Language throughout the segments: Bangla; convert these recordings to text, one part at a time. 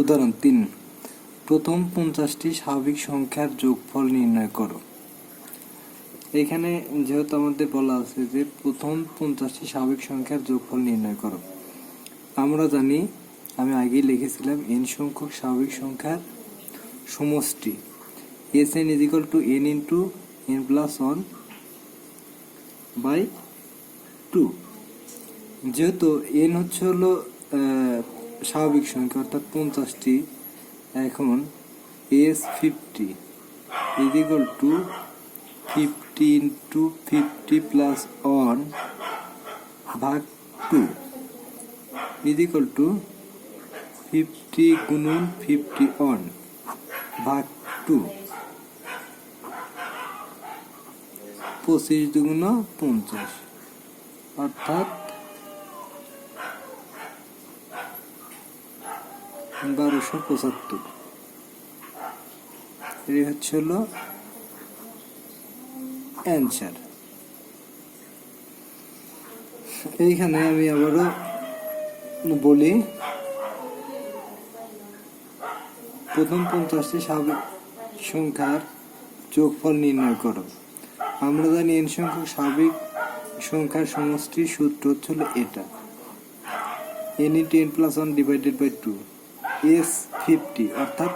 উদাহরণ তিন। প্রথম পঞ্চাশটি স্বাভাবিক সংখ্যার যোগফল নির্ণয় করো। এখানে যেহেতু আমাদের বলা আছে যে প্রথম পঞ্চাশটি স্বাভাবিক সংখ্যার যোগফল নির্ণয় করো। আমরা জানি, আমি আগেই লিখেছিলাম এন সংখ্যক স্বাভাবিক সংখ্যার সমষ্টি। S N is equal to N into N plus one by two যেহেতু এন হচ্ছে হলো স্বাভাবিক সংখ্যা অর্থাৎ পঞ্চাশটি, এখন S fifty is to fifty into fifty plus one ভাগ টু ইজ টু ফিফটি গুণন ফিফটি ওয়ান ভাগ টু, পঁচিশ দুগুণ পঞ্চাশ, অর্থাৎ বারোশো পঁচাত্তর। এই হচ্ছে হলো অ্যান্সার এইখানে আমি আবারও বলি, প্রথম পঞ্চাশটি স্বাভাবিক সংখ্যার যোগফল নির্ণয় করো। আমরা জানি এন সংখ্যক স্বাভাবিক সংখ্যার সমষ্টির সূত্র হচ্ছে এটা। N ten plus one divided by two S fifty, অর্থাৎ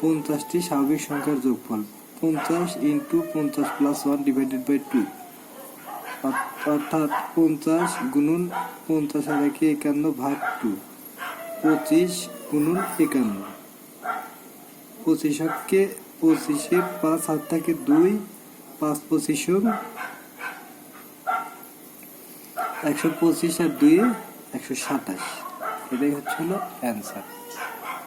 পঞ্চাশটি স্বাভাবিক সংখ্যার যোগফল। পঞ্চাশ ইন্টু পঞ্চাশ plus one divided by two অর্থাৎ পঞ্চাশ গুণন পঞ্চাশ আর একে একান্ন ভাগ টু পঁচিশ গুণন একান্ন। পঁচিশকে পঁচিশে পাঁচ হাত থেকে দুই, পাঁচ পঁচিশ একশো পঁচিশ আর দুই, একশো সাতাশ। এটাই হচ্ছিল অ্যান্সার